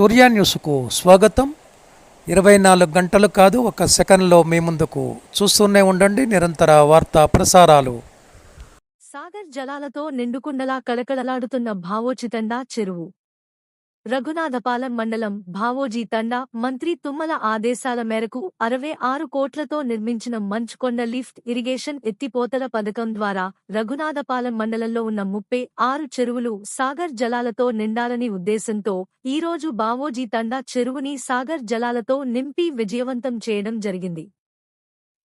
సూర్య న్యూస్కు స్వాగతం. ఇరవై నాలుగు గంటలు కాదు ఒక సెకండ్లో మీ ముందుకు చూస్తూనే ఉండండి నిరంతర వార్తా ప్రసారాలు. సాగర్ జలాలతో నిండుకుండలా కళకళలాడుతున్న భావోచితండా చెరువు. రఘునాథపాలెం మండలం భావోజీ తండా మంత్రి తుమ్మల ఆదేశాల మేరకు అరవై ఆరు కోట్లతో నిర్మించిన మంచుకొండ లిఫ్ట్ ఇరిగేషన్ ఎత్తిపోతల పథకం ద్వారా రఘునాథపాలెం మండలంలో ఉన్న ముప్పై ఆరు చెరువులు సాగర్ జలాలతో నిండాలని ఉద్దేశంతో ఈ రోజు బావోజీ తండా చెరువుని సాగర్ జలాలతో నింపి విజయవంతం చేయడం జరిగింది.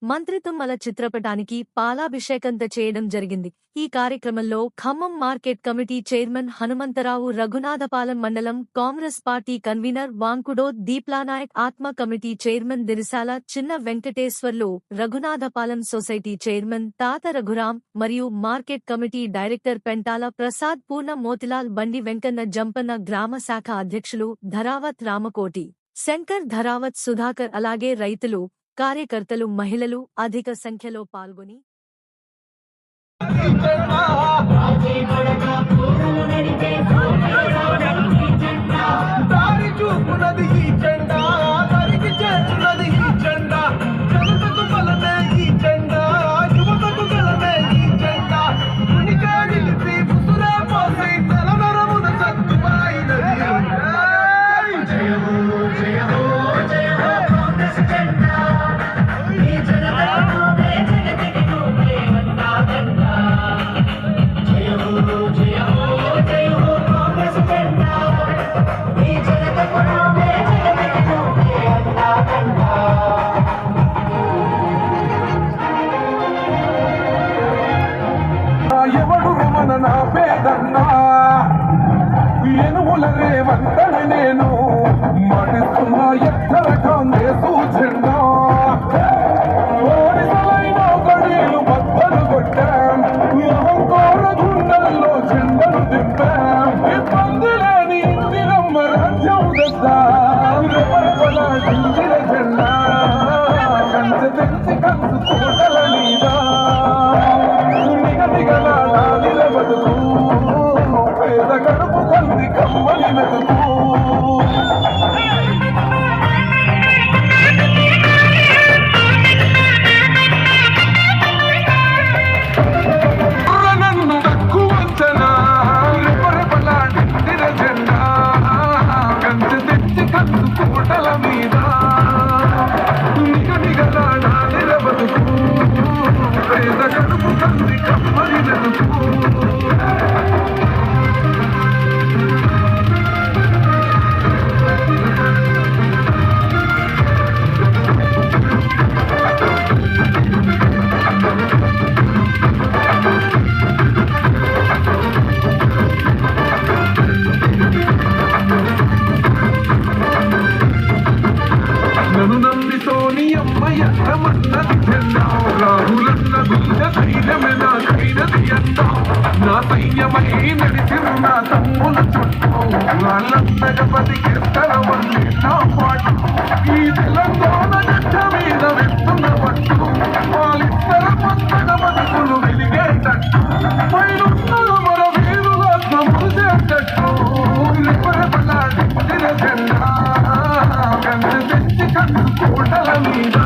మంత్రి తుమ్మల చిత్రపటానికి పాలాభిషేకంత చేయడం జరిగింది. ఈ కార్యక్రమంలో Khammam market committee chairman Hanumantha Rao Raghunathapalem మండలం Congress party convener Vankudoth Deepla Nayak ఆత్మ కమిటీ చైర్మన్ దిరిసాల చిన్న వెంకటేశ్వర్లు రఘునాథపాలెం సొసైటీ చైర్మన్ తాత రఘురాం మరియు market committee director Pentala Prasad Purna Motilal Bandi Venkanna Jampanna గ్రామ శాఖ అధ్యక్షులు ధరావత్ రామకోటి శంకర్ ధరావత్ సుధాకర్ అలాగే రైతులు కార్యకర్తలు మహిళలు అధిక సంఖ్యలో పాల్గొని దారి చూపునది போலவே రాహులన్న గుండె ధైర్యమే నాకైనది నా సైన్యమై నడిచిన నా తమ్ముల చుట్టూ వాళ్ళందగ బతికిస్తల వండి నా పాటు ఈ తెలంగాణ గడ్డ మీద వెళ్తున్న పట్టు వాళ్ళిద్దర బతుకులు వెలిగేటట్టు మన మురిసేటట్టు జెండా తెచ్చి కన్ను కోటల మీద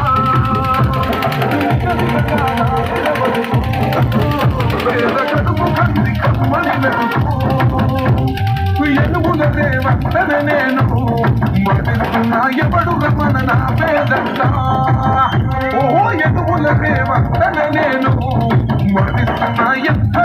కడుపు కమ్మని మెరుపు ఎనుముల రేవంతన నేను మరిస్తున్నా ఎవడు రమణ నా పేదంట ఓ ఎనుముల రేవంతన నేను మరిస్తున్నా ఎంత